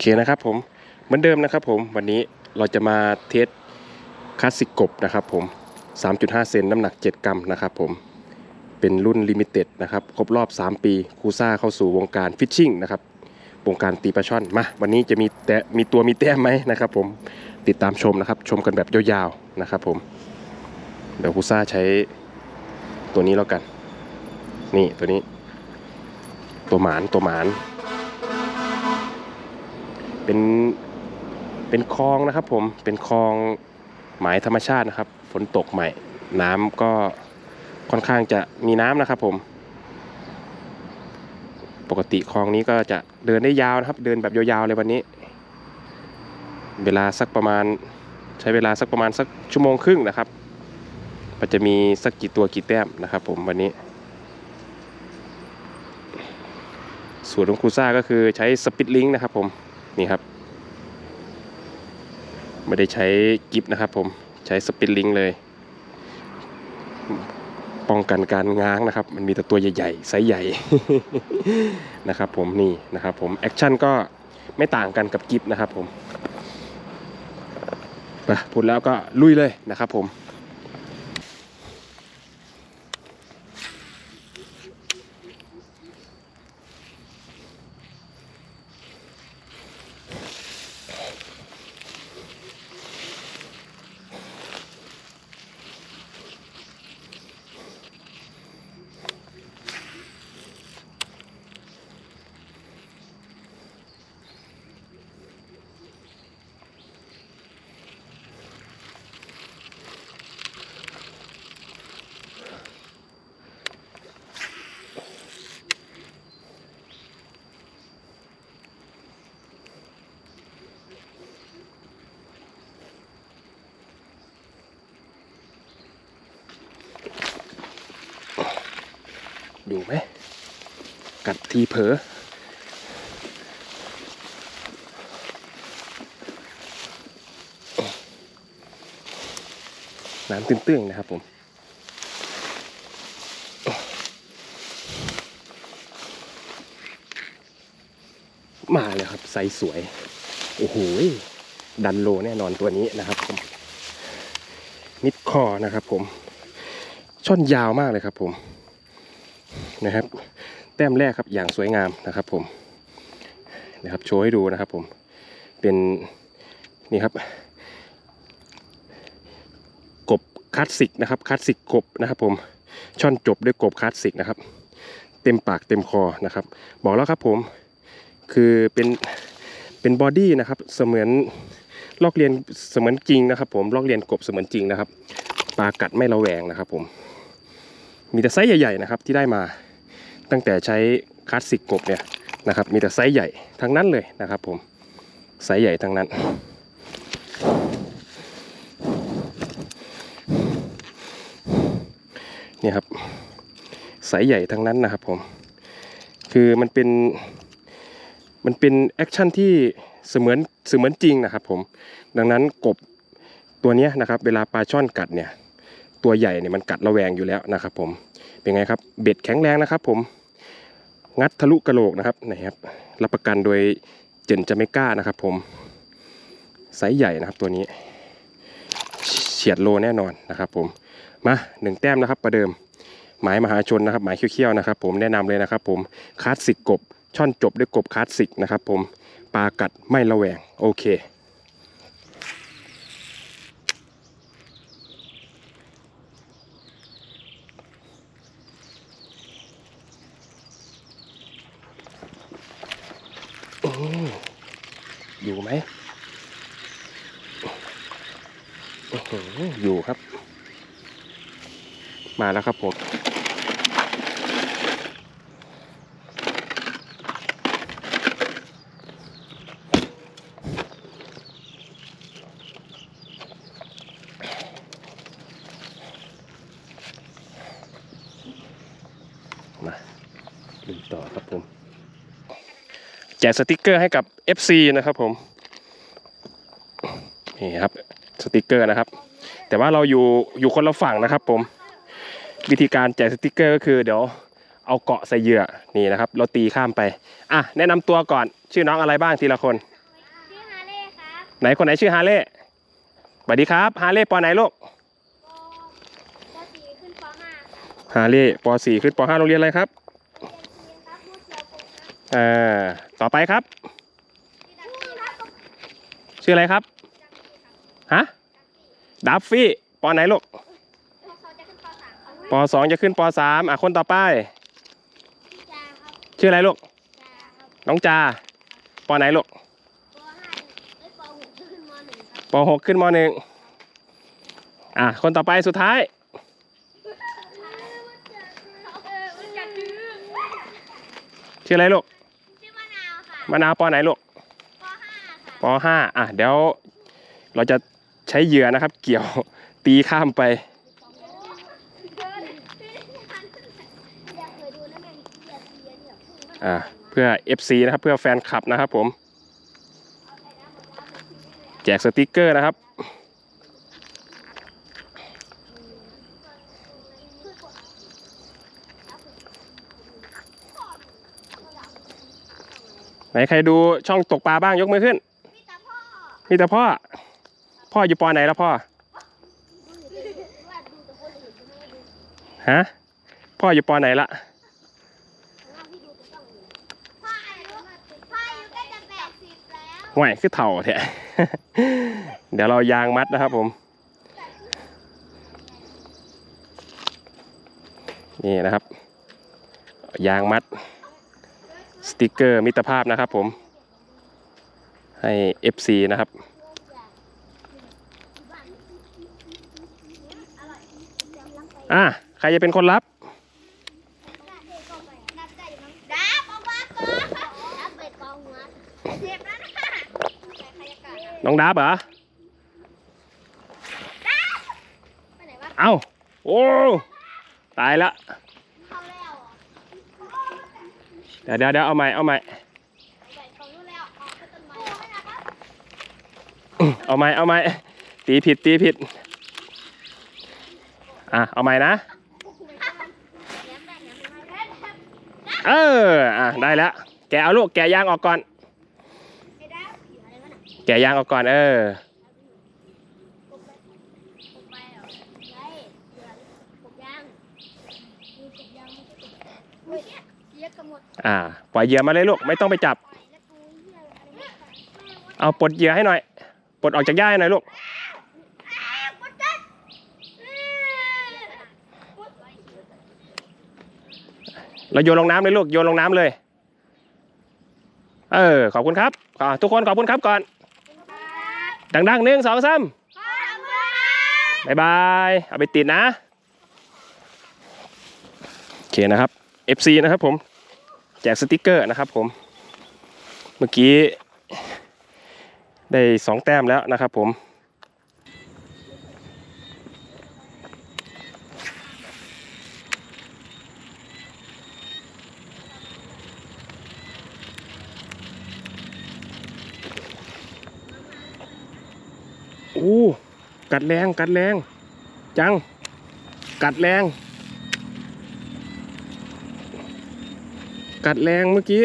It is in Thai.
เคนะครับผมเหมือนเดิมนะครับผมวันนี้เราจะมาเทสคลาสสิกกบนะครับผม 3.5 เซนน้ำหนัก 7 กรัมนะครับผมเป็นรุ่นลิมิเต็ดนะครับครบรอบ 3 ปีคูซ่าเข้าสู่วงการฟิชชิ่งนะครับวงการตีปลาช่อนมาวันนี้จะมีแต่มีตัวมีแต้มไหมนะครับผมติดตามชมนะครับ ชมกันแบบยาวๆนะครับผมเดี๋ยวคูซ่าใช้ตัวนี้แล้วกัน นี่ตัวนี้ ตัวหมานตัวหมาน เป็นเป็นคลองนะครับผมเป็นคลองหมายธรรมชาตินะครับ ฝนตกใหม่ น้ำก็ค่อนข้างจะมีน้ำนะครับผม ปกติคลองนี้ก็จะเดินได้ยาวนะครับ เดินแบบยาวๆเลยวันนี้ เวลาสักประมาณใช้เวลาสักประมาณสักชั่วโมงครึ่งนะครับมันจะมีสักกี่ตัวกี่แต้มนะครับผมวันนี้สูตรของครูซ่าก็คือใช้สปิตลิงนะครับผม นี่ครับ ไม่ได้ใช้กิฟนะครับผมใช้สปิตลิงเลย ป้องกันการง้างนะครับ มันมีแต่ตัวใหญ่ๆไซส์ใหญ่นะครับผมนี่นะครับผมแอคชั่นก็ไม่ต่างกันกับกิฟนะครับผมปพูดแล้วก็ลุยเลยนะครับผม ดูไหม กัดทีเผลอน้ำตื้นๆนะครับผมมาเลยครับไซส์สวย โอ้โหดันโลแน่นอนตัวนี้นะครับผมมิดคอนะครับผม ช่อนยาวมากเลยครับผม นะครับ แต้มแรกครับอย่างสวยงามนะครับผมนะครับโชว์ให้ดูนะครับผมเป็นนี่ครับ กบคลาสสิกนะครับคลาสสิกกบนะครับผมช่อนจบด้วยกบคลาสสิกนะครับ เต็มปากเต็มคอนะครับ บอกแล้วครับผมคือเป็นเป็นบอดี้นะครับเสมือนลอกเรียนเสมือนจริงนะครับ ผมลอกเรียนกบเสมือนจริงนะครับปลากัดไม่ระแวงนะครับ ผมมีแต่ไซส์ใหญ่ๆนะครับที่ได้มา ตั้งแต่ใช้คลาสสิกกบเนี่ยนะครับ มีแต่ไซส์ใหญ่ทั้งนั้นเลยนะครับผมไซส์ใหญ่ทั้งนั้นเนี่ยครับไซส์ใหญ่ทั้งนั้นนะครับผม คือมันเป็นมันเป็นแอคชั่นที่เสมือนเสมือนจริงนะครับผม ดังนั้นกบตัวนี้นะครับ เวลาปลาช่อนกัดเนี่ย ตัวใหญ่เนี่ยมันกัดระแวงอยู่แล้วนะครับผม เป็นไงครับ เบ็ดแข็งแรงนะครับผม งัดทะลุกระโหลกนะครับไหนครับ รับประกันโดยเจนจาเมก้านะครับ ผมไซส์ใหญ่นะครับตัวนี้ เฉียดโลแน่นอนนะครับ ผมมาหนึ่งแต้มนะครับ ประเดิม หมายมหาชนนะครับ หมายเขี้ยวๆนะครับ ผมแนะนำเลยนะครับ ผมคลาสสิกกบช่อนจบด้วยกบคลาสสิกนะครับ ผมปลากัดไม่ระแวงโอเค อยู่ไหมโอ้โหอยู่ครับ มาแล้วครับผม มาดูต่อครับผม แจกสติกเกอร์ให้กับ FC นะครับผมนี่ครับสติกเกอร์นะครับ แต่ว่าเราอยู่อยู่คนละฝั่งนะครับผมวิธีการแจกสติกเกอร์ก็คือเดี๋ยวเอาเกาะใส่เหยื่อนี่นะครับ เราตีข้ามไปอะแนะนำตัวก่อนชื่อน้องอะไรบ้างทีละคนสไหนคนไหนชื่อฮาเล่สวัสดีครับฮาเล่ปอไหนลูกปปสี่ขึ้นปห้าค่ะฮาเล่ปสี่ขึ้นปห้าโรงเรียนอะไรครับเรียนเรียนครับผู้เชียวผมครับอ่า ต่อไปครับ ชื่ออะไรครับฮะดักกี้ดัฟฟี่ปอไหนลูกปสามครับปสองจะขึ้นปอสามอะคนต่อไป ชื่ออะไรลูกน้องจาปอไหนลูกปห้าเอ้ยปหกขึ้นมหนึ่งครับปหนึ่งอะคนต่อไปสุดท้าย ชื่ออะไรลูก ชื่อมะนาวค่ะ มะนาวปอไหนลูกปห้าค่ะปห้าอะเดี๋ยวเราจะใช้เหยื่อนะครับ เกี่ยวตีข้ามไปอยากเคยดูนะแม่เบียร์เบียร์เนี่ยพุ่งมากอ่าเพื่อ FC นะครับ เพื่อแฟนคลับนะครับผม แจกสติกเกอร์นะครับ ไหนใครดูช่องตกปลาบ้างยกมือขึ้นพี่ตาพ่อมีแต่พ่อ พ่ออยู่ปอไหนแล้วพ่อว่าดูแต่คนอื่นจะไม่ดูฮะ พ่ออยู่ปอไหนละว่าพี่ดูแต่ต้องอื่นพ่ออายุพ่ออายุใกล้จะแปดสิบแล้วห่วยคือเถ่าแท้เดี๋ยวเรายางมัดนะครับผม นี่นะครับ ยางมัด สติกเกอร์มิตรภาพนะครับผมให้ FC นะครับ อะ ใครจะเป็นคนรับดับออกมาก่อนดับไปกองหัวเจ็บแล้วนะใครจะกัดอะน้องดับเหรอไปไหนวะเอ้า โอ้ ตายละ เข้าแล้วอะ เดี๋ยวเดี๋ยวเดี๋ยวเอาใหม่เอาใหม่เอาใหม่เอาใหม่ตีผิดตีผิด อะเอาใหม่นะ เอออะได้แล้ว แกเอาลูกแกะยางออกก่อน แกะยางออกก่อนเออ ปกไปปกไปเหรอไงเดี๋ยวปกยางมีปกยางไม่ใช่ปกเฮ้ยเสียกันหมด อ่าปล่อยเหยื่อมาเลยลูกไม่ต้องไปจับปล่อยแล้วกูเหี้ยอะไรไม่ได้เอาปลดเหยื่อให้หน่อย ปลดออกจากย่าให้หน่อยลูกกดจัดเราโยนลงน้ำเลยลูกโยนลงน้ำเลย เออขอบคุณครับอ่าทุกคนขอบคุณครับก่อน ดังๆหนึ่งสองสามบายบายเอาไปติดนะ โอเคนะครับ FC นะครับผม แจกสติกเกอร์นะครับผม เมื่อกี้ได้สองแต้มแล้วนะครับผมโอ้กัดแรงกัดแรง จัง กัดแรง กัดแรงเมื่อกี้